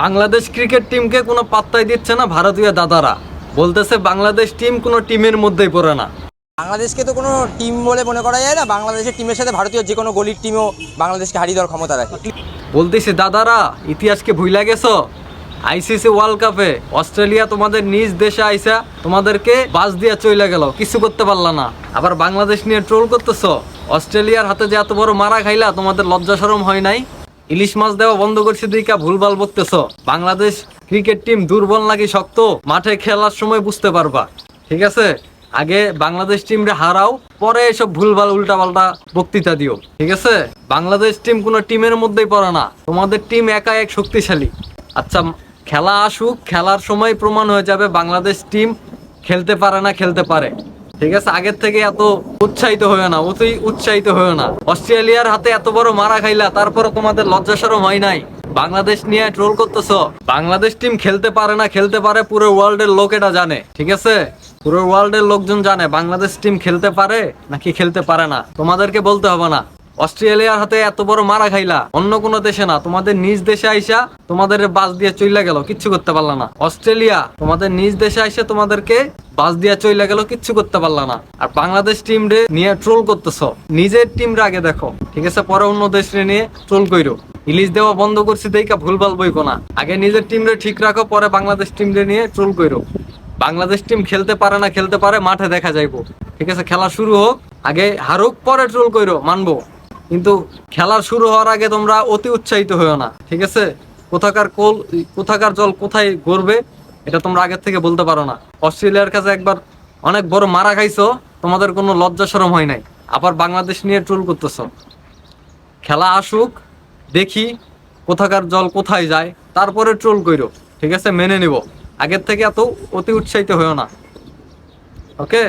Bangladesh cricket টিমকে কোনো পাত্তাই দিচ্ছে না ভারতীয় দাদারা। বলতেছে বাংলাদেশ টিম কোনো টিমের মধ্যেই পড়ে না। বাংলাদেশকে তো কোনো টিম বলে মনে করা যায় না। বাংলাদেশের টিমের সাথে ভারতীয় যে কোনো গলির টিমও বাংলাদেশকে হারিয়ে দেওয়ার ক্ষমতা রাখে। বলতেছি দাদারা ইতিহাসকে ভুইলা গেছো? আইসিসি ওয়ার্ল্ড কাপে অস্ট্রেলিয়া তোমাদের নিজ দেশে আইসা তোমাদেরকে বাস দিয়ে চলে গেল কিছু করতে পারলা না। আবার বাংলাদেশ নিয়ে ট্রোল করতেছো? অস্ট্রেলিয়ার হাতে যে এত বড় মারা খাইলা তোমাদের লজ্জা শরম হয় নাই? ইলিশ মাছ দেওয়া বন্ধ করছে দিকা ভুলভাল বকতেছো। বাংলাদেশ ক্রিকেট টিম দুর্বল নাকি শক্ত? মাঠে খেলার সময় বুঝতে পারবা। ঠিক আছে? আগে বাংলাদেশ টিমরে হারাও, পরে এসব ভুলভাল উল্টাপাল্টা বক্তৃতা দিও। ঠিক আছে? বাংলাদেশ টিম কোনো টিমের মধ্যেই পড়ে না। তোমাদের টিম একা এক শক্তিশালী। আচ্ছা খেলা আসুক, খেলার সময় প্রমাণ হয়ে যাবে বাংলাদেশ টিম খেলতে পারে না খেলতে পারে। ঠিক আছে? আগের থেকে এত উৎসাহিত হয়ে না, অতি উৎসাহিত হয়ে না। অস্ট্রেলিয়ার হাতে এত বড় মারা খাইলা তারপরে তোমাদের লজ্জা সরম হয় নাই। বাংলাদেশ নিয়ে ট্রোল করতেছ। বাংলাদেশ টিম খেলতে পারে না, খেলতে পারে, পুরো ওয়ার্ল্ডের লোক এটা জানে, ঠিক আছে? পুরো ওয়ার্ল্ডের লোকজন জানে, বাংলাদেশ টিম খেলতে পারে নাকি খেলতে পারে না। তোমাদেরকে বলতে হবে না। অস্ট্রেলিয়ার হাতে এত বড় মারা খাইলা। অন্য কোনো দেশে না, তোমাদের নিজ দেশে আইসা তোমাদের বাস দিয়ে চইলা গেল, কিচ্ছু করতে পারলা না। অস্ট্রেলিয়া, তোমাদের নিজ দেশে আইসা তোমাদেরকে বাস দিয়ে চইলা গেল, কিচ্ছু করতে পারলা না। আর বাংলাদেশ টিম রে নিয়ে ট্রোল করতেছো। নিজের টিম রে আগে দেখো। ঠিক আছে, পরে অন্য দেশ রে নিয়ে ট্রোল কইরো। ইলিশ দেওয়া বন্ধ করছি, দেখা ভুলভাল বইকো না। আগে নিজের টিম রে ঠিক রাখো, পরে বাংলাদেশ টিম রে নিয়ে ট্রোল কইরো। বাংলাদেশ টিম খেলতে পারে না, খেলতে পারে, মাঠে দেখা যাইবো। ঠিক আছে, খেলা শুরু হোক, আগে হারুক, পরে ট্রোল কইরো, মানবো। কিন্তু খেলার শুরু হওয়ার আগে তোমরা অতি উৎসাহিত হয়েও না, ঠিক আছে? কোথাকার কোল, কোথাকার জল কোথায় গড়বে, এটা তোমরা আগের থেকে বলতে পারো না। অস্ট্রেলিয়ার কাছে একবার অনেক বড় মারা খাইছো, তোমাদের কোনো লজ্জা শরম হয় নাই। আবার বাংলাদেশ নিয়ে ট্রোল করতেছ। খেলা আসুক, দেখি কোথাকার জল কোথায় যায়, তারপরে ট্রোল কইরো, ঠিক আছে? মেনে নিব। আগের থেকে এত অতি উৎসাহিত হয়েও না। ওকে?